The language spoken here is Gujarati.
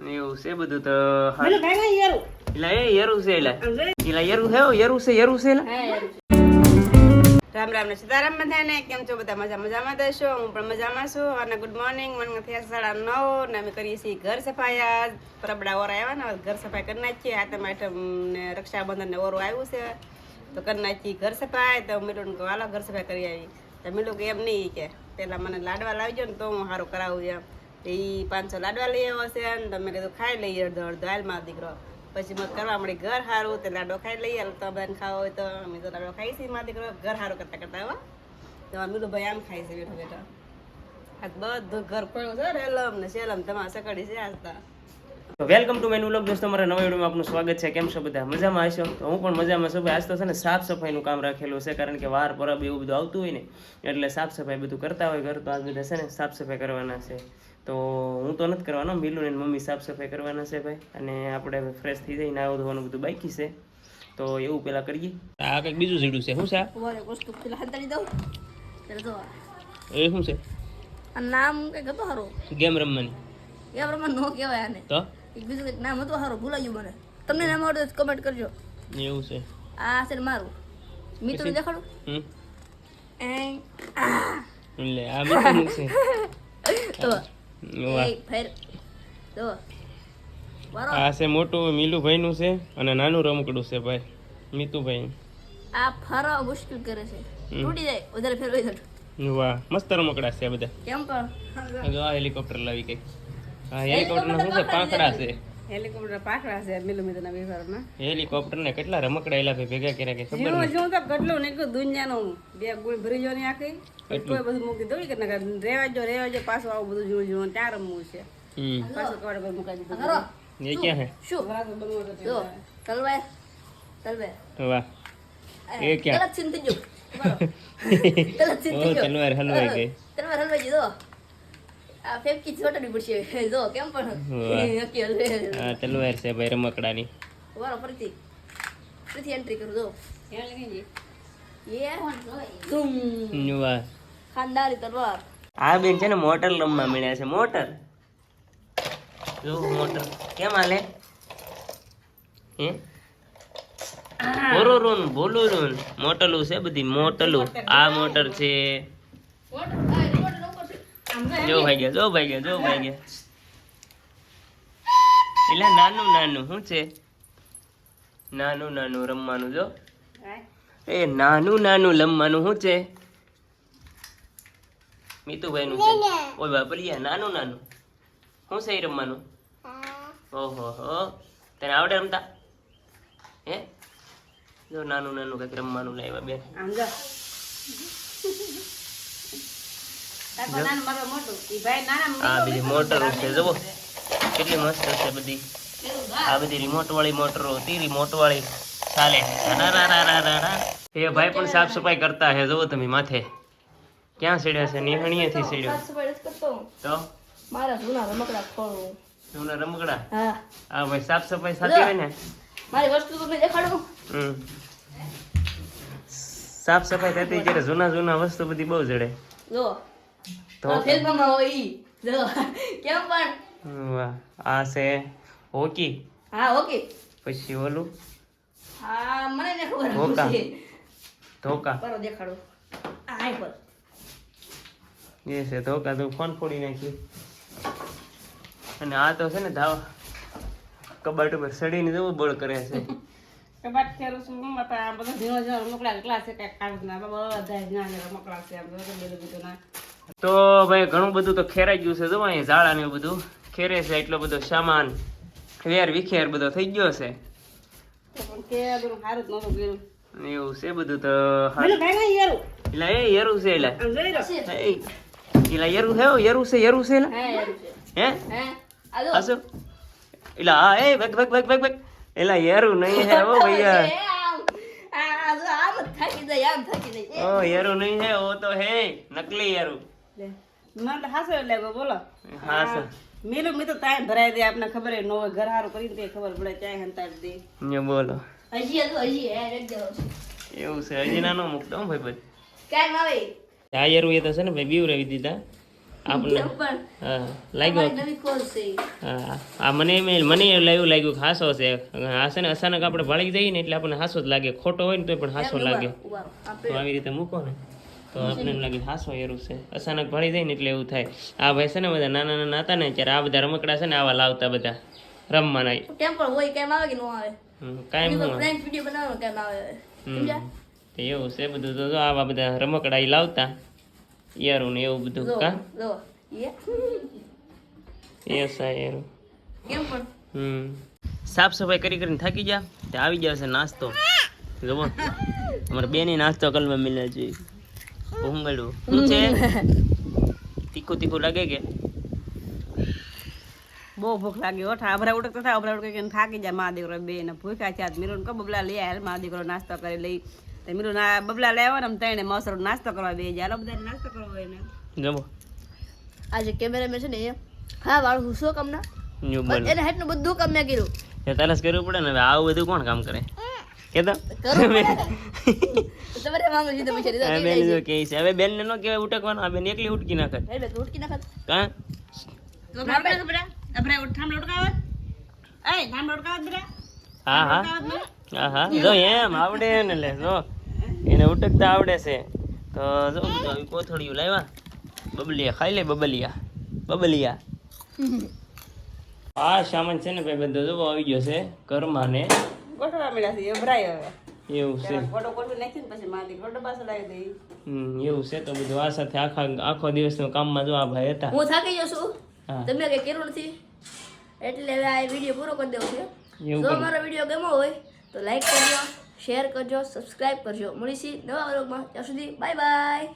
એવું છે બધું તો એલા એ યરું છે એલા એલા યરું હે યરું છે યરું છે રામ રામ ને સીતારામ બધાને કેમ છો બધા? મજા મજામાં દેશો હું પણ મજામાં છું. અને ગુડ મોર્નિંગ મને થયા સાડા નવ ને અમે કરીએ છીએ ઘર સફાઈ આજ. પરબડા ઓરા આવ્યા ને ઘર સફાઈ કરી નાખીએ. આટમ આટમ ને રક્ષાબંધન ને ઓરું આવ્યું છે. તો કરી નાખી ઘર સફાઈ. તો મીઠું કહું હાલો ઘર સફાઈ કરી આવી. તો મીઠું કે એમ નહીં કે પેલા મને લાડવા લાવજો ને તો હું સારું કરાવું એમ. એ પાંચસો લાડવા લઈ આવ્યો છે ને તમે મેં કીધું, ખાઈ લઈએ અડધો અડધો. હાલમાં દીકરો. પછી મત કરવા મળી ઘર સારું તે લાડો ખાઈ લઈએ તો બધાને ખાવો હોય તો. અમે તો લાડો ખાઈ છીએ મારા દીકરો, ઘર સારું કરતા કરતા, હો. તો અમે ભાઈ, આમ ખાઈ છે બેઠો બેઠો. આ બધું ઘર પડ્યું છે રેલમ ને શેલમ તમારે સકડી છે આજ તો. વેલકમ ટુ મેનુ લોક દોસ્તો મારા નવા વિડીયોમાં આપનું સ્વાગત છે. કેમ છો બધા? મજામાં હશો? તો હું પણ મજામાં છું. ભાઈ આજ તો છે ને સાફ સફાઈનું કામ રાખેલું છે કારણ કે વાર પરબ એવું બધું આવતું હોય ને એટલે સાફ સફાઈ બધું કરતા હોય ઘર તો આજ બધા છે ને સાફ સફાઈ કરવાના છે. તો હું તો નથી કરવાનો મિલું ને મમ્મી સાફ સફાઈ કરવાના છે ભાઈ અને આપણે ફ્રેશ થઈ જઈને આવું ધોવાનું બધું બાકી છે. તો એવું પેલા કરીએ. આ કંઈક બીજું સીડું છે. શું છે વસ્તુ પેલા હંતાડી દઉં? જો એ શું છે? આ નામ કંઈક હતું હારું ગેમ રમવાની? ગેમ રમવાનું નો કહેવાય આને. તો? એક બીજું કંઈક નામ હતું સારું ભૂલાઈ ગયું મને. તમને નામ આવડે તો કમેન્ટ કરજો. એવું છે. આ છે મારું. મિત્રો દેખાડું? એં, આ મિત્રો છે. તો એક ફેર તો આ છે મોટું મીલુભાઈનું છે અને નાનું રમકડું છે ભાઈ મીતુભાઈ. આ ફરવા મુશ્કેલ કરે છે. તૂટી જાય વધારે ફેરવાઈ વાહ મસ્ત રમકડા છે બધા. કેમ પણ? હેલિકોપ્ટર લાવી કઈ આ હેલિકોપ્ટર શું છે? પાંખડા છે. હેલિકોપ્ટર પાકડા છે મિલું મિલું હેલિકોપ્ટર ને કેટલા રમકડા ભાઈ ભેગા કર્યા કે ખબર જીવું જીવું તો કેટલું નીકળ્યું દુનિયાનું બે ગુણ ભરી જો ને આખી કોઈ બધું મૂકી દઉં કે નકર રેવા જો રેવા જો પાછું આવું બધું જીવું જીવું ત્યાં રમવું છે. હમ. પાછું કવડે પર મુકાઈ દીધું. એ ક્યાં હે? શું? જો વાહ. એ ક્યાં? હલવાઈ ગઈ. તલવાર હલવાઈ ગઈ જો આ ફેંકી છોટાડી પડશે જો કેમ પણ? હલવે આ તલવાર છે ભાઈ રમકડાની. વારો ફરીથી. ફરીથી એન્ટ્રી કરું જો. ક્યાં લઈ ગઈ. એ ધૂમ વાહ. ખાનદારી તલવાર. આ બેન છે ને મોટર લમવા મળ્યા છે મોટર. જો મોટર. કેમ હાલે? હે? બોરોરોન બોલોરોન મોટલું છે બધી મોટલું. આ મોટર છે. જો ભાઈ ગયા જો ભાઈ ગયા જો ભાઈ ગયા એટલે નાનું નાનું શું છે નાનું નાનું રમવાનું જો એ નાનું નાનું લમવાનું શું છે મીતુભાઈ નું છે ઓય બાપલિયા નાનું નાનું શું છે રમવાનું ઓહો હો તને આવડે રમતા હે જો નાનું નાનું કંઈક રમવાનું લાવ્યા બેન આમ જો તાર પર નાનું મારું મોટું ઈ ભાઈ નાના આ બધી મોટરો છે જુઓ. કેટલી મસ્ત છે બધી. આ બધી રિમોટ વાળી મોટરો હતી રિમોટ વાળી. ચાલે. એ ભાઈ પણ સાફ સફાઈ કરતા હે જુઓ તમે માથે. ક્યાં સીડ્યા છે? સીડ્યો. નથી કરતો હું. તો? મારા જૂના રમકડા ખોલું જૂના રમકડા? હા. આ ભાઈ સાફ સફાઈ થતી હોય ને? મારી વસ્તુ તમને દેખાડું હમ. સાફ સફાઈ થતી ત્યારે જૂના જૂના વસ્તુ બધી બહુ જડે. જો. તો ફિલ્મમાં હોય ઈ. જો કેમ પણ? વાહ આ છે હોકી. હા ઓકે પછી ઓલું? હા મને ને ખબર ધોકા. ધોકા. પર દેખાડો. આ પર. એ છે ધોકા તો ફોન ફોડી નાખ્યું. અને આ તો છે ને ધાવ કબાટ ઉપર સડીને જવું બળ કરે છે. કબાટ ખેરું શું મતા બધા ઝીણો ઝીણો રમકડા કેટલા કાંઈક કામ ના બધા નાના રમકડા છે. આમ બધું ના. તો ભાઈ ઘણું બધું તો ખેરાઈ ગયું છે જો અહીંયા ઝાડા ને બધું. ખેરે છે એટલો બધો સામાન. વેર વિખેર બધો થઈ ગયો છે. એવું છે બધું તો એટલે એ યરું છે એટલે. આમ જોઈ રહ્યો. એ એલા યરું છે યરું છે યરું છે હા હે? હે એટલે હા એ ભગ ભગ ભગ ભગ ભગ એટલે યરું નહીં હે ઓ ભૈયા ઓ યરું નહીં હે ઓ તો હે નકલી યરું મને હાસો લાગ્યો બોલો. હા મેલું મેં તો તાય ભરાઈ દે આપને ખબર નો હોય ઘર હારું કરીને તે ખબર પડે ત્યાં હંતાડી દે. ને બોલો. હજી હતું હજી હે એક દેવો એવું છે હજી નાનો મૂકતો ભાઈ બધ. કાઈ આવે આ એ તો છે ને ભાઈ બીવરાવી દીધા. આપણને હા લાગ્યો. હા આ મને મને એવું લાગ્યું લાગ્યું કે હાસો છે. ને અચાનક આપણે ભળી જઈએ ને એટલે આપણને હાસો જ લાગે. ખોટો હોય ને તો પણ હાસો લાગે. તો આવી રીતે મૂકો ને. તો આપણે એમ લાગે હાસો એરું છે. અચાનક ભળી જાય ને એટલે એવું થાય. આ ભાઈ છે ને બધા નાના નાના હતા ને ત્યારે આ બધા રમકડા છે ને આવા લાવતા બધા રમવાના. કેમ પણ હોય કેમ આવે કે ન આવે? કાઈ કાંઈ એની હું પર prank video બનાવવાનો કેમ આવે. સમજ્યા? તો એવું છે બધું. તો આવા બધા રમકડા ઈ લાવતા યારું ને એવું બધું કા? એ. યસ આ યારું કેમ પણ? હમ. સાફ સફાઈ કરી કરીને થાકી ગયા તે આવી ગયા છે નાસ્તો. જુઓ અમારે બેની નાસ્તો કલમાં મિલે છે. ભૂંગળું. શું છે? તીખું તીખું લાગે કે? બહુ ભૂખ લાગી હો ઉડક ઉઠક થતા ઉડક કે થાકી જાય. મા દીકરો બે ને ભૂખ્યા છે આજ. મીરું કો બબલા લઈ આવેલ મા નાસ્તો કરી લઈ. તો મીરું ના બબલા લઈ આવ્યો ને તઈને મસરો નાસ્તો કરવા બે જાય. બધા નાસ્તો કરવો હોય ને. જમો. આજે કેમેરામેન છે ને એ હા વાળ હું શું કામ ના ન્યુ પણ બોલ. એને હેટનું બધું કામ મેં કર્યું. એ તરસ કરવું પડે ને હવે આવું બધું કોણ કામ કરે? કે તો? તમારે મામલો પૈસા દીધા બેન જો કહે છે. હવે બેન ને ન કહેવાય ઉટકવાનું આ બેન એકલી ઉટકી નાખત કા? તો એ હા હા. હા હા. જો એમ આવડે ને લે જો. એને ઉટકતા આવડે છે. તો જો આવી લાવ્યા. બબલિયા ખાઈ લે બબલિયા. બબલિયા. આ સામાન છે ને ભાઈ બધો જો આવી ગયો છે ઘરમાં ને. ગોઠવા મળ્યા છે અભરાય હવે. એવું છે. ગોટો ગોઠવી નાખી ને પછી મા દીકરો ડબ્બા સડાવી દઈ. હમ એવું છે તો બધું આ સાથે આખા આખો દિવસનો કામમાં જો આ ભાઈ હતા. હું થાકી ગયો છું. તમે કઈ કર્યું નથી એટલે હવે આ વીડિયો પૂરો કરી દેવો છે. એવું જો કરી વીડિયો ગમ્યો હોય તો લાઈક કરજો શેર કરજો સબસ્ક્રાઇબ કરજો. મળીશું નવા વર્ગમાં ત્યાં સુધી બાય બાય